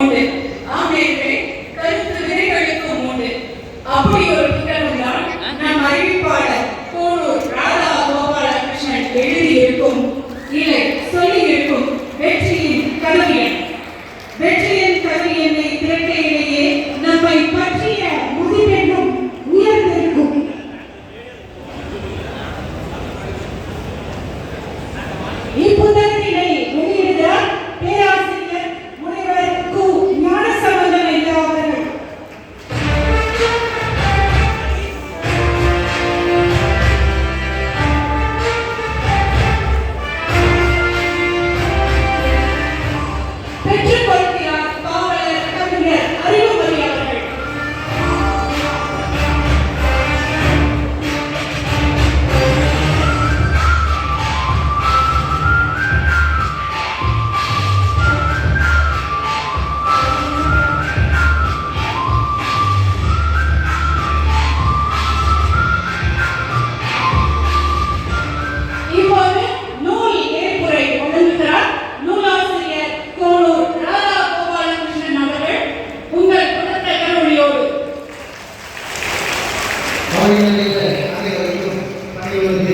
உண்டு ஆகியவை கருத்து விதைகளுக்கும்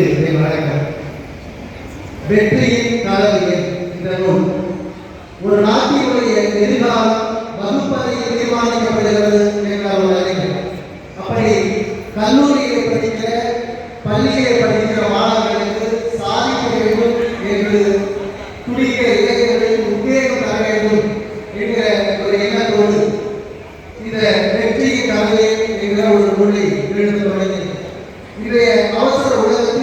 இதை வணக்கம் வெற்றியின் கலவையில் இந்த நூல். ஒரு நாட்டினுடைய எதிர்காலம் வகுப்பறையில் தீர்மானிக்கப்படுகிறது என்றார் ஒரு அறிஞர். அப்படி கல்லூரியை படிக்கிற பள்ளியை படிக்கிற மாணவர்களுக்கு சாதிக்க வேண்டும் என்று துடிக்கிற இளைஞர்களுக்கு உத்வேகம் தர வேண்டும் என்கிற ஒரு எண்ணத்தோடு இந்த வெற்றியின் கலவையை என்கிற ஒரு மொழி எழுத தொடங்கி இன்றைய அவசர உலகத்தில்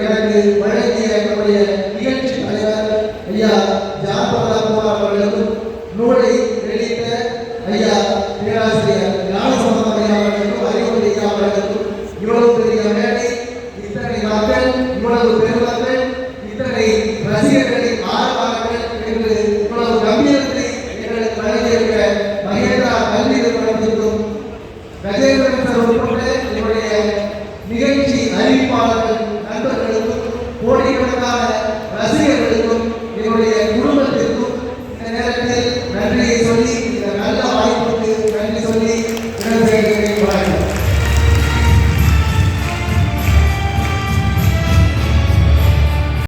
எனக்கு வழங்கிய என்னுடைய நிகழ்ச்சி தலைவர் ஐயா ஜாபகராகுமார் அவர்களுக்கும் நூலை வெளியிட்ட ஐயா பேராசிரியர் ஞானசம்பந்தம் ஐயா அவர்களுக்கும் அறிவுரை ஐயா அவர்களுக்கும் இத்தனை மக்கள் இவ்வளவு பெருமக்கள் இத்தனை ரசிகர்களை